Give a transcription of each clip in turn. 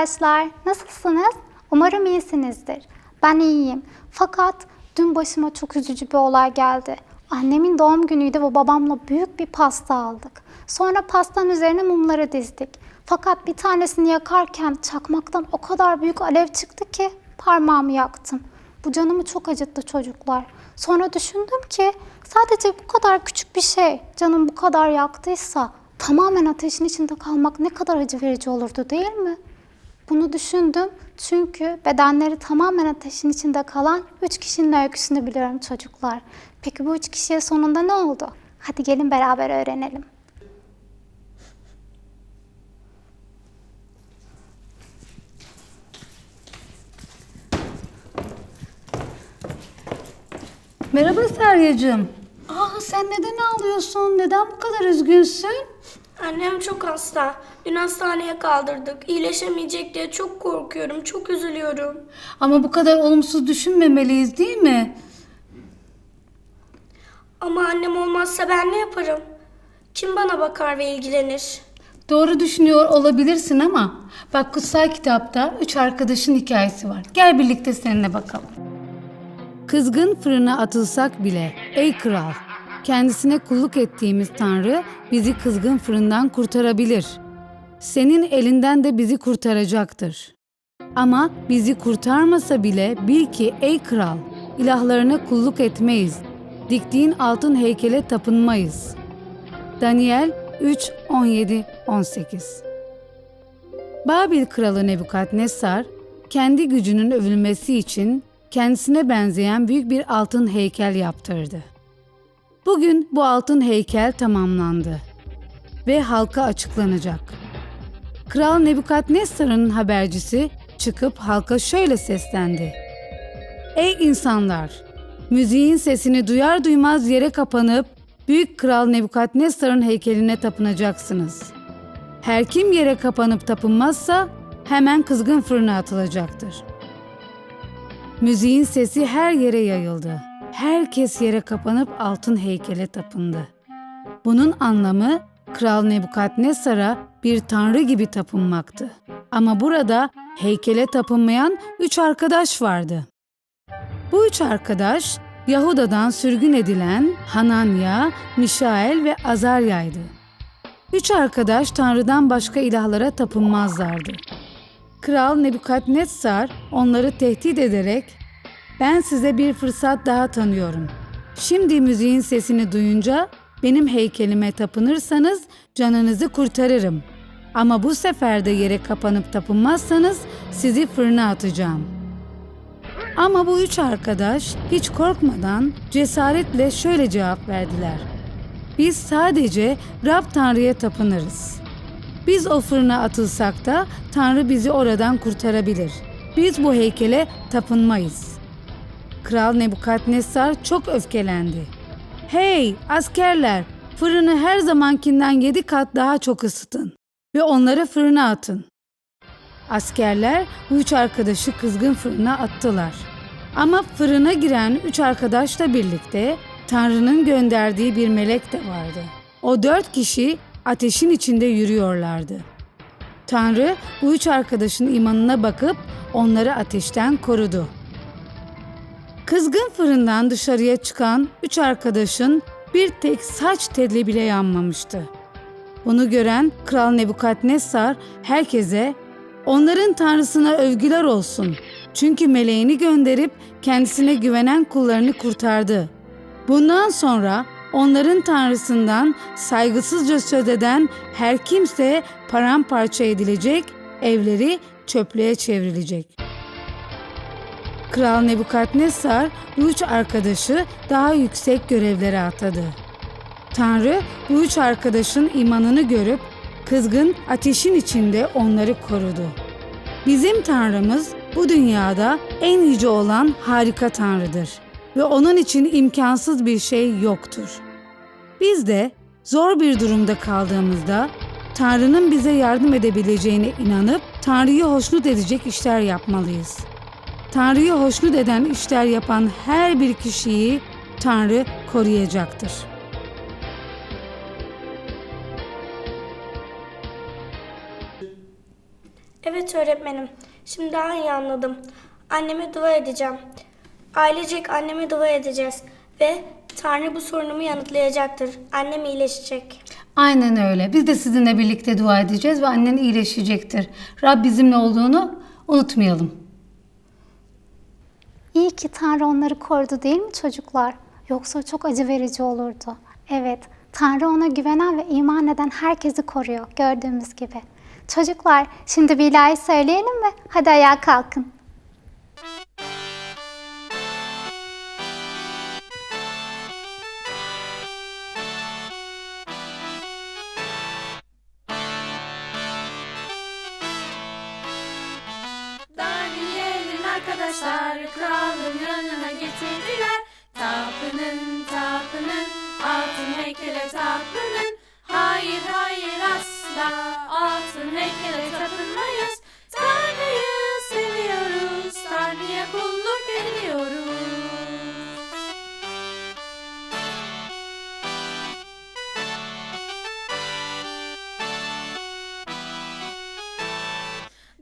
arkadaşlar, nasılsınız? Umarım iyisinizdir. Ben iyiyim. Fakat dün başıma çok üzücü bir olay geldi. Annemin doğum günüydü ve babamla büyük bir pasta aldık. Sonra pastanın üzerine mumları dizdik. Fakat bir tanesini yakarken çakmaktan o kadar büyük alev çıktı ki parmağımı yaktım. Bu canımı çok acıttı çocuklar. Sonra düşündüm ki sadece bu kadar küçük bir şey canım bu kadar yaktıysa tamamen ateşin içinde kalmak ne kadar acı verici olurdu değil mi? Bunu düşündüm çünkü bedenleri tamamen ateşin içinde kalan üç kişinin öyküsünü biliyorum çocuklar. Peki bu üç kişiye sonunda ne oldu? Hadi gelin beraber öğrenelim. Merhaba Seryacığım. Aa sen neden ağlıyorsun? Neden bu kadar üzgünsün? Annem çok hasta. Dün hastaneye kaldırdık. İyileşemeyecek diye çok korkuyorum. Çok üzülüyorum. Ama bu kadar olumsuz düşünmemeliyiz değil mi? Ama annem olmazsa ben ne yaparım? Kim bana bakar ve ilgilenir? Doğru düşünüyor olabilirsin ama bak kutsal kitapta üç arkadaşın hikayesi var. Gel birlikte seninle bakalım. Kızgın fırına atılsak bile ey kral kendisine kulluk ettiğimiz Tanrı bizi kızgın fırından kurtarabilir. Senin elinden de bizi kurtaracaktır. Ama bizi kurtarmasa bile bil ki ey kral ilahlarına kulluk etmeyiz. Diktiğin altın heykele tapınmayız. Daniel 3 17 18 Babil kralı Nebukadnessar kendi gücünün övülmesi için kendisine benzeyen büyük bir altın heykel yaptırdı. Bugün bu altın heykel tamamlandı ve halka açıklanacak. Kral Nebukadnessar'ın habercisi çıkıp halka şöyle seslendi. Ey insanlar! Müziğin sesini duyar duymaz yere kapanıp Büyük Kral Nebukadnessar'ın heykeline tapınacaksınız. Her kim yere kapanıp tapınmazsa hemen kızgın fırına atılacaktır. Müziğin sesi her yere yayıldı. Herkes yere kapanıp altın heykele tapındı. Bunun anlamı Kral Nebukadnessar'a bir tanrı gibi tapınmaktı. Ama burada heykele tapınmayan üç arkadaş vardı. Bu üç arkadaş Yahuda'dan sürgün edilen Hananya, Mişael ve Azarya'ydı. Üç arkadaş Tanrı'dan başka ilahlara tapınmazlardı. Kral Nebukadnessar onları tehdit ederek ben size bir fırsat daha tanıyorum. Şimdi müziğin sesini duyunca benim heykelime tapınırsanız canınızı kurtarırım. Ama bu sefer de yere kapanıp tapınmazsanız sizi fırına atacağım.'' Ama bu üç arkadaş hiç korkmadan cesaretle şöyle cevap verdiler. Biz sadece Rab Tanrı'ya tapınırız. Biz o fırına atılsak da Tanrı bizi oradan kurtarabilir. Biz bu heykele tapınmayız. Kral Nebukadnessar çok öfkelendi. Hey askerler! Fırını her zamankinden yedi kat daha çok ısıtın ve onları fırına atın. Askerler bu üç arkadaşı kızgın fırına attılar. Ama fırına giren üç arkadaşla birlikte Tanrı'nın gönderdiği bir melek de vardı. O dört kişi ateşin içinde yürüyorlardı. Tanrı bu üç arkadaşın imanına bakıp onları ateşten korudu. Kızgın fırından dışarıya çıkan üç arkadaşın bir tek saç teli bile yanmamıştı. Bunu gören Kral Nebukadnessar herkese Onların tanrısına övgüler olsun. Çünkü meleğini gönderip kendisine güvenen kullarını kurtardı. Bundan sonra onların tanrısından saygısızca söz eden her kimse paramparça edilecek, evleri çöplüğe çevrilecek. Kral Nebukadnezar bu üç arkadaşı daha yüksek görevlere atadı. Tanrı bu üç arkadaşın imanını görüp kızgın ateşin içinde onları korudu. Bizim Tanrımız bu dünyada en yüce olan harika Tanrı'dır ve onun için imkansız bir şey yoktur. Biz de zor bir durumda kaldığımızda Tanrı'nın bize yardım edebileceğine inanıp Tanrı'yı hoşnut edecek işler yapmalıyız. Tanrı'yı hoşnut eden işler yapan her bir kişiyi Tanrı koruyacaktır. Evet öğretmenim. Şimdi daha iyi anladım. Anneme dua edeceğim. Ailecek anneme dua edeceğiz. Ve Tanrı bu sorunumu yanıtlayacaktır. Annem iyileşecek. Aynen öyle. Biz de sizinle birlikte dua edeceğiz ve annen iyileşecektir. Rab bizimle olduğunu unutmayalım. İyi ki Tanrı onları korudu değil mi çocuklar? Yoksa çok acı verici olurdu. Evet, Tanrı ona güvenen ve iman eden herkesi koruyor gördüğümüz gibi. Çocuklar, şimdi bir ilahi söyleyelim mi? Hadi ayağa kalkın. Daniel'in arkadaşlar kralın yanına getirdiler. Tapının tapının altın heykele tapının. Hayır hayır asla altın heykele tapınmayız. Tanrı'yı seviyoruz, Tanrı'ya kulluk ediyoruz.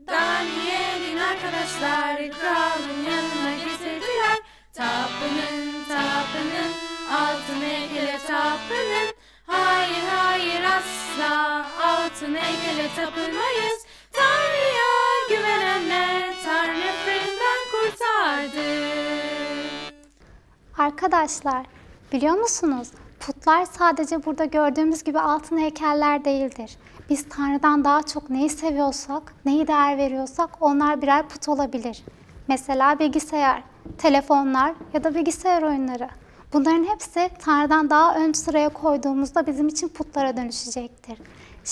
Daniel'in arkadaşlar kralın yanına getirdiler. Tapının tapının altın heykele tapının. Hayır hayır asla altın heykele tapılmayız. Tanrı'ya güvenenler Tanrı fırından kurtardı. Arkadaşlar, biliyor musunuz? Putlar sadece burada gördüğümüz gibi altın heykeller değildir. Biz Tanrı'dan daha çok neyi seviyorsak, neyi değer veriyorsak onlar birer put olabilir. Mesela bilgisayar, telefonlar ya da bilgisayar oyunları. Bunların hepsi Tanrı'dan daha ön sıraya koyduğumuzda bizim için putlara dönüşecektir.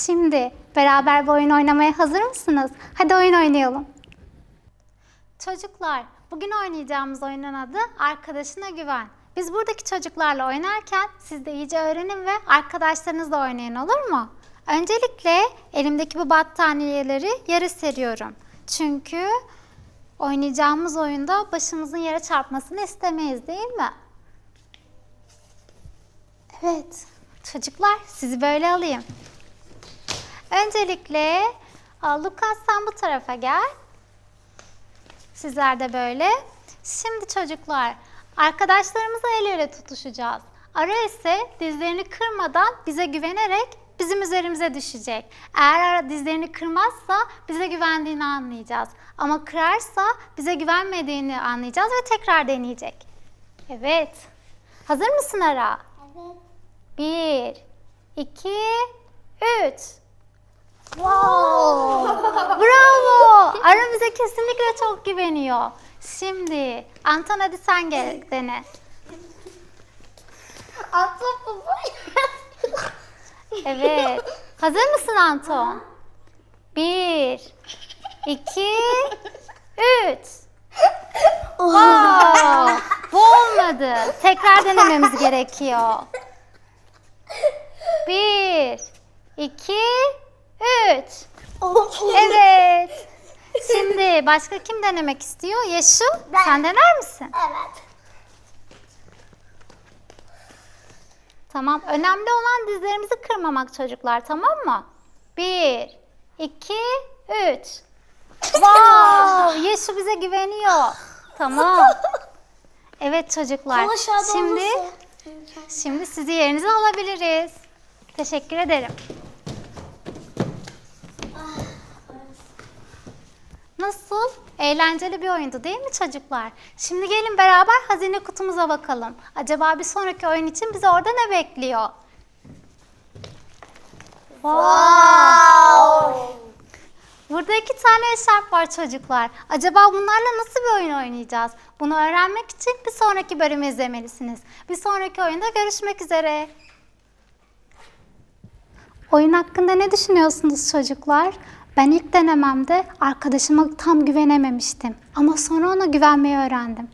Şimdi beraber bu oyun oynamaya hazır mısınız? Hadi oyun oynayalım. Çocuklar, bugün oynayacağımız oyunun adı Arkadaşına Güven. Biz buradaki çocuklarla oynarken siz de iyice öğrenin ve arkadaşlarınızla oynayın olur mu? Öncelikle elimdeki bu battaniyeleri yere seriyorum. Çünkü oynayacağımız oyunda başımızın yere çarpmasını istemeyiz değil mi? Evet, çocuklar sizi böyle alayım. Öncelikle, Lukas sen bu tarafa gel. Sizler de böyle. Şimdi çocuklar, arkadaşlarımızla el ele tutuşacağız. Ara ise dizlerini kırmadan bize güvenerek bizim üzerimize düşecek. Eğer Ara dizlerini kırmazsa bize güvendiğini anlayacağız. Ama kırarsa bize güvenmediğini anlayacağız ve tekrar deneyecek. Evet. Hazır mısın Ara? Evet. Bir, iki, üç. Wow! Bravo! Ara bize kesinlikle çok güveniyor. Şimdi Anton hadi sen gel dene. Anton Evet. Hazır mısın Anton? Bir, iki, üç. Wow! Bu olmadı. Tekrar denememiz gerekiyor. Bir, iki, üç. Evet. Şimdi başka kim denemek istiyor? Yeşu, sen dener misin? Evet. Tamam. Önemli olan dizlerimizi kırmamak çocuklar tamam mı? Bir, iki, üç. Wow! Yeşu bize güveniyor. Tamam. Evet çocuklar. Şimdi şimdi sizi yerinize alabiliriz. Teşekkür ederim. Nasıl? Eğlenceli bir oyundu değil mi çocuklar? Şimdi gelin beraber hazine kutumuza bakalım. Acaba bir sonraki oyun için bizi orada ne bekliyor? Wow! Burada iki tane eşarp var çocuklar. Acaba bunlarla nasıl bir oyun oynayacağız? Bunu öğrenmek için bir sonraki bölümü izlemelisiniz. Bir sonraki oyunda görüşmek üzere. Oyun hakkında ne düşünüyorsunuz çocuklar? Ben ilk denememde arkadaşıma tam güvenememiştim. Ama sonra ona güvenmeyi öğrendim.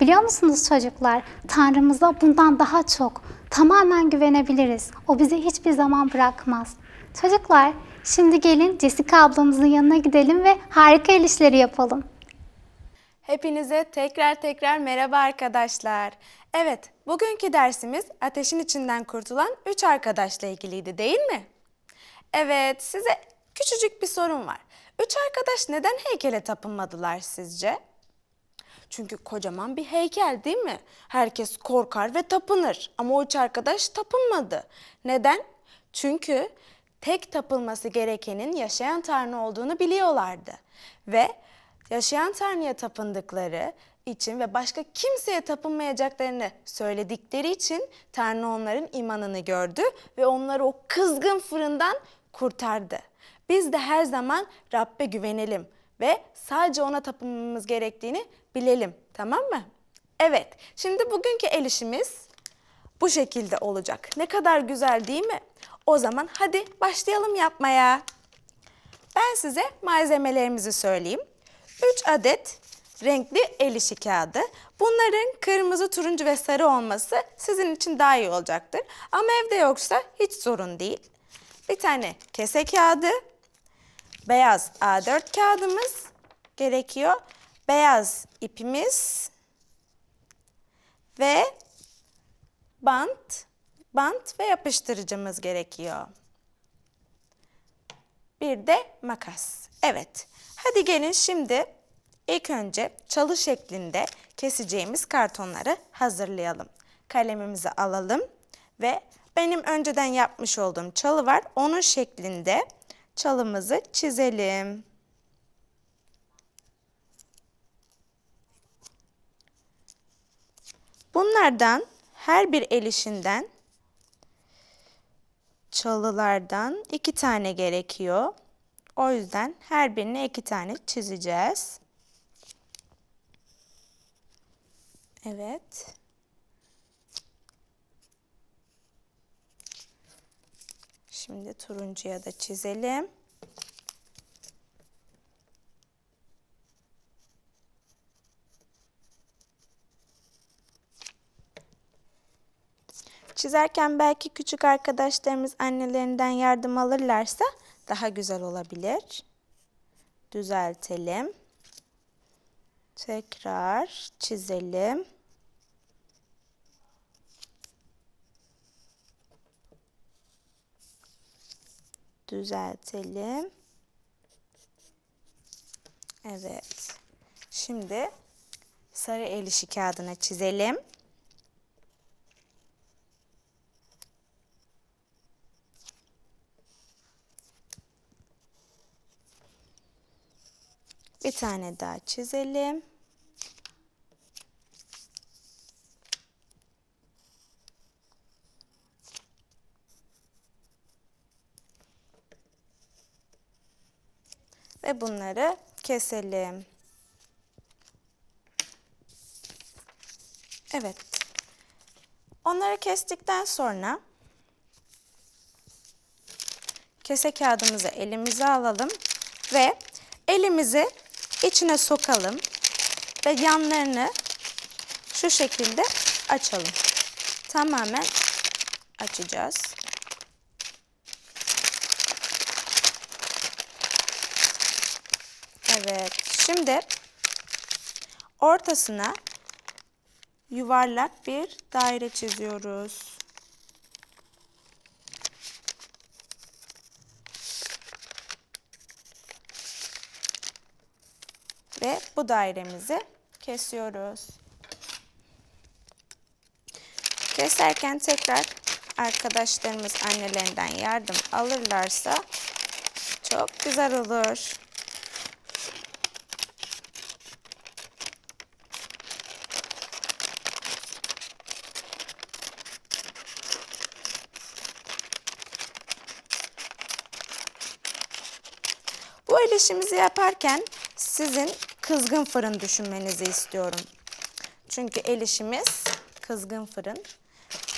Biliyor musunuz çocuklar? Tanrımıza bundan daha çok tamamen güvenebiliriz. O bizi hiçbir zaman bırakmaz. Çocuklar, şimdi gelin Jessica ablamızın yanına gidelim ve harika el işleri yapalım. Hepinize tekrar tekrar merhaba arkadaşlar. Evet, bugünkü dersimiz ateşin içinden kurtulan üç arkadaşla ilgiliydi değil mi? Evet, size küçücük bir sorum var. Üç arkadaş neden heykele tapınmadılar sizce? Çünkü kocaman bir heykel değil mi? Herkes korkar ve tapınır. Ama o üç arkadaş tapınmadı. Neden? Çünkü tek tapılması gerekenin yaşayan Tanrı olduğunu biliyorlardı. Ve yaşayan Tanrı'ya tapındıkları için ve başka kimseye tapınmayacaklarını söyledikleri için Tanrı onların imanını gördü ve onları o kızgın fırından kurtardı. Biz de her zaman Rabbe güvenelim ve sadece ona tapınmamız gerektiğini bilelim. Tamam mı? Evet. Şimdi bugünkü el işimiz bu şekilde olacak. Ne kadar güzel değil mi? O zaman hadi başlayalım yapmaya. Ben size malzemelerimizi söyleyeyim. 3 adet renkli el işi kağıdı. Bunların kırmızı, turuncu ve sarı olması sizin için daha iyi olacaktır. Ama evde yoksa hiç sorun değil. Bir tane kese kağıdı, beyaz A4 kağıdımız gerekiyor. Beyaz ipimiz ve bant, bant ve yapıştırıcımız gerekiyor. Bir de makas. Evet. Hadi gelin şimdi ilk önce çalı şeklinde keseceğimiz kartonları hazırlayalım. Kalemimizi alalım ve benim önceden yapmış olduğum çalı var. Onun şeklinde çalımızı çizelim. Bunlardan her bir el işinden çalılardan iki tane gerekiyor. O yüzden her birine iki tane çizeceğiz. Evet. Şimdi turuncuya da çizelim. Çizerken belki küçük arkadaşlarımız annelerinden yardım alırlarsa daha güzel olabilir. Düzeltelim. Tekrar çizelim. Düzeltelim. Evet. Şimdi sarı el işi kağıdına çizelim. Bir tane daha çizelim. Ve bunları keselim. Evet. Onları kestikten sonra kese kağıdımızı elimize alalım ve elimizi içine sokalım ve yanlarını şu şekilde açalım. Tamamen açacağız. Evet. Şimdi ortasına yuvarlak bir daire çiziyoruz. Ve bu dairemizi kesiyoruz. Keserken tekrar arkadaşlarımız annelerinden yardım alırlarsa çok güzel olur. İşimizi yaparken sizin kızgın fırın düşünmenizi istiyorum. Çünkü el işimiz kızgın fırın.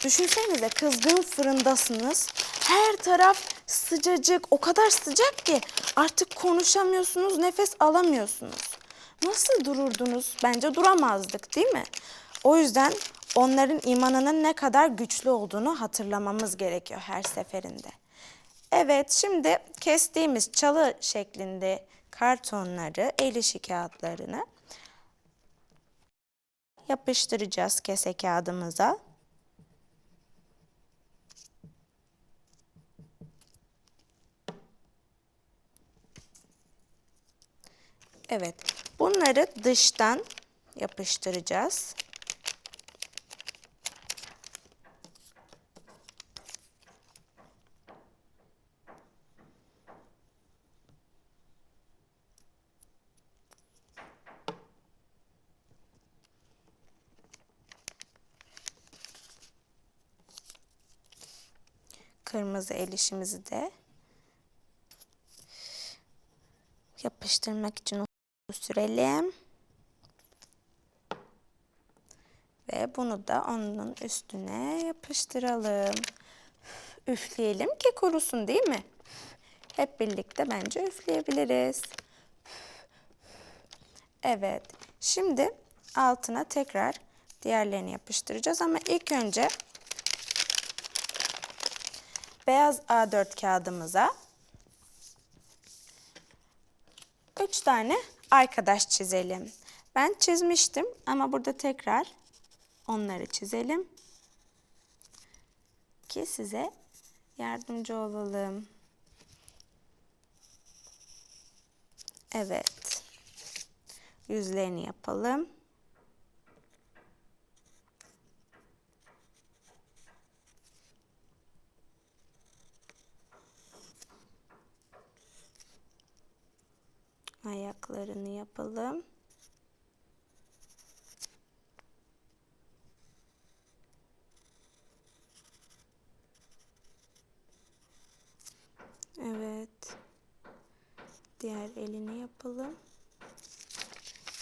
Düşünsenize kızgın fırındasınız. Her taraf sıcacık, o kadar sıcak ki artık konuşamıyorsunuz, nefes alamıyorsunuz. Nasıl dururdunuz? Bence duramazdık değil mi? O yüzden onların imanının ne kadar güçlü olduğunu hatırlamamız gerekiyor her seferinde. Evet, şimdi kestiğimiz çalı şeklinde kartonları, el işi kağıtlarını yapıştıracağız kese kağıdımıza. Evet, bunları dıştan yapıştıracağız. Kırmızı el işimizi de yapıştırmak için sürelim. Ve bunu da onun üstüne yapıştıralım. Üfleyelim ki kurusun değil mi? Hep birlikte bence üfleyebiliriz. Evet. Şimdi altına tekrar diğerlerini yapıştıracağız ama ilk önce beyaz A4 kağıdımıza üç tane arkadaş çizelim. Ben çizmiştim ama burada tekrar onları çizelim ki size yardımcı olalım. Evet. Yüzlerini yapalım. Ayaklarını yapalım. Evet. Diğer elini yapalım.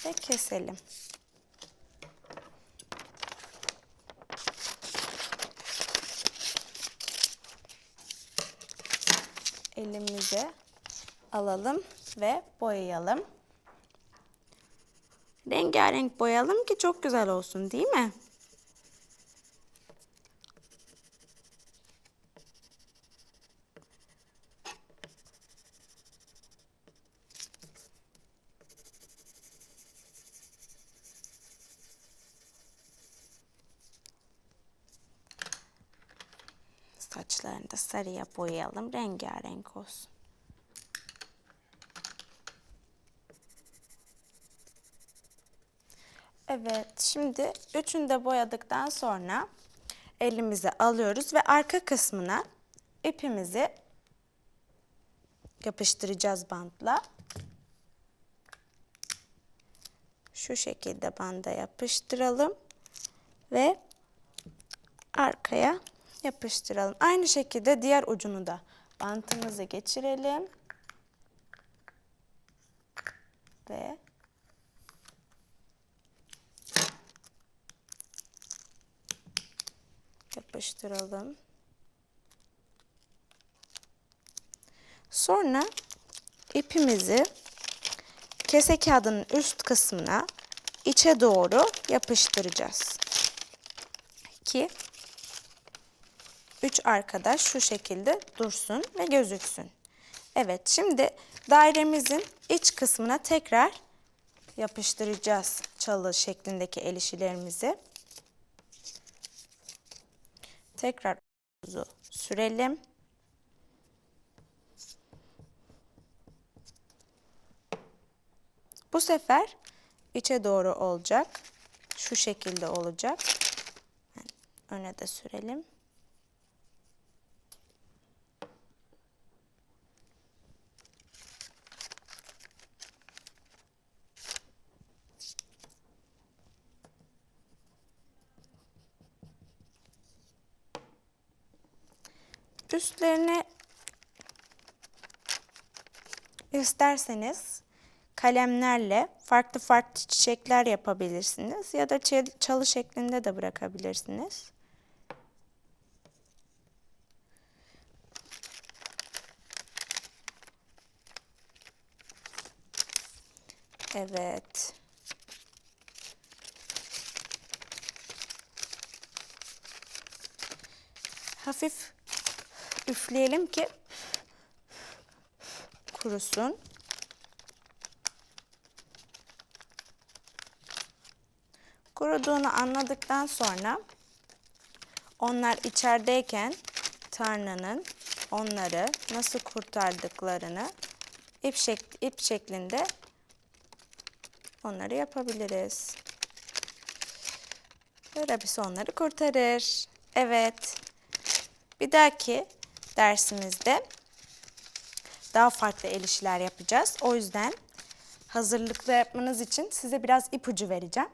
Ve keselim. Elimize alalım ve boyayalım. Rengarenk boyayalım ki çok güzel olsun değil mi? Saçlarını da sarıya boyayalım. Rengarenk olsun. Evet, şimdi üçünü de boyadıktan sonra elimize alıyoruz ve arka kısmına ipimizi yapıştıracağız bantla. Şu şekilde banda yapıştıralım ve arkaya yapıştıralım. Aynı şekilde diğer ucunu da bantımızı geçirelim. Ve yapıştıralım. Sonra ipimizi kese kağıdının üst kısmına içe doğru yapıştıracağız. Ki üç arkadaş şu şekilde dursun ve gözüksün. Evet şimdi dairemizin iç kısmına tekrar yapıştıracağız çalı şeklindeki el işlerimizi. Tekrar sürelim. Bu sefer içe doğru olacak. Şu şekilde olacak. Öne de sürelim. Üstlerine İsterseniz kalemlerle farklı farklı çiçekler yapabilirsiniz ya da çalı şeklinde de bırakabilirsiniz. Evet. Hafif üfleyelim ki kurusun. Kuruduğunu anladıktan sonra onlar içerideyken Tanrı'nın onları nasıl kurtardıklarını ip, şek- ip şeklinde onları yapabiliriz. Ve Rabbisi onları kurtarır. Evet. Bir dahaki dersimizde daha farklı el işler yapacağız. O yüzden hazırlıklı yapmanız için size biraz ipucu vereceğim.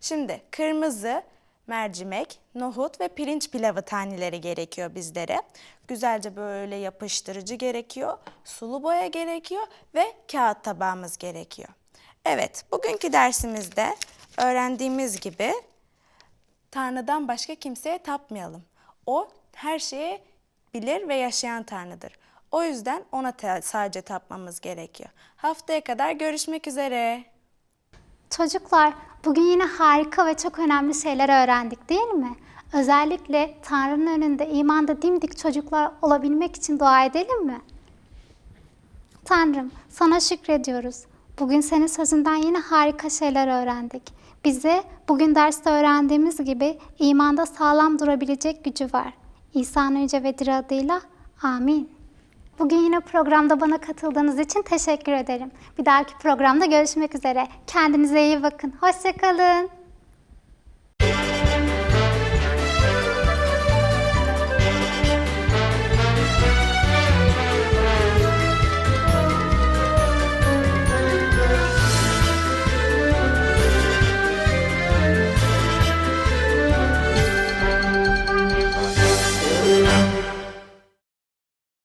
Şimdi kırmızı mercimek, nohut ve pirinç pilavı taneleri gerekiyor bizlere. Güzelce böyle yapıştırıcı gerekiyor, sulu boya gerekiyor ve kağıt tabağımız gerekiyor. Evet, bugünkü dersimizde öğrendiğimiz gibi Tanrı'dan başka kimseye tapmayalım. O her şeyi bilir ve yaşayan Tanrı'dır. O yüzden ona sadece tapmamız gerekiyor. Haftaya kadar görüşmek üzere. Çocuklar, bugün yine harika ve çok önemli şeyler öğrendik değil mi? Özellikle Tanrı'nın önünde imanda dimdik çocuklar olabilmek için dua edelim mi? Tanrım, sana şükrediyoruz. Bugün senin sözünden yine harika şeyler öğrendik. Bize bugün derste öğrendiğimiz gibi imanda sağlam durabilecek gücü var. İsa'nın yüce ve diri adıyla amin. Bugün yine programda bana katıldığınız için teşekkür ederim. Bir dahaki programda görüşmek üzere. Kendinize iyi bakın. Hoşçakalın.